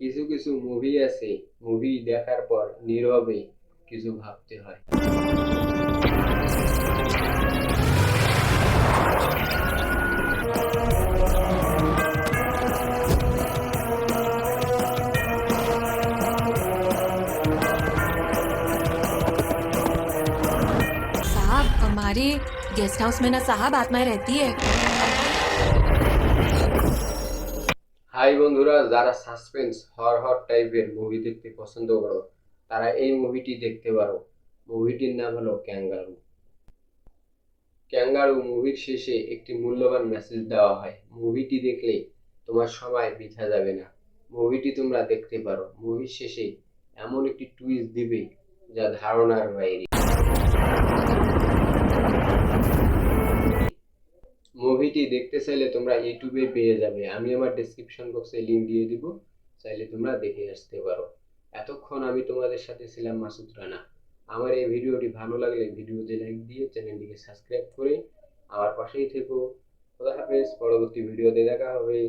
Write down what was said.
কিছু কিছু মুভি আছে মুভি দেখার পর নীরবে কিছু ভাবতে হয় साहब हमारे गेस्ट हाउस में ना साहब आत्माएं रहती है হাই বন্ধুরা, যারা সাসপেন্স হর হর টাইপের মুভি দেখতে পছন্দ করো, তারা এই মুভিটি দেখতে পারো। মুভিটির নাম হলো ক্যাঙ্গারু ক্যাঙ্গারু মুভির শেষে একটি মূল্যবান মেসেজ দেওয়া হয়। মুভিটি দেখলে তোমার সময় বৃথা যাবে না। মুভিটি তোমরা দেখতে পারো। মুভির শেষে এমন একটি টুইস্ট দিবে যা ধারণার বাইরে। মুভিটি দেখতে চাইলে তোমরা ইউটিউবে পেয়ে যাবে। আমি আমার ডিসক্রিপশন বক্সে লিঙ্ক দিয়ে দিব, চাইলে তোমরা দেখে আসতে পারো। এতক্ষণ আমি তোমাদের সাথে ছিলাম মাসুদ রানা। আমার এই ভিডিওটি ভালো লাগলে ভিডিওতে লাইক দিয়ে চ্যানেলটিকে সাবস্ক্রাইব করে আমার পাশেই থেকো। খোদা হাফেজ, পরবর্তী ভিডিওতে দেখা হবে।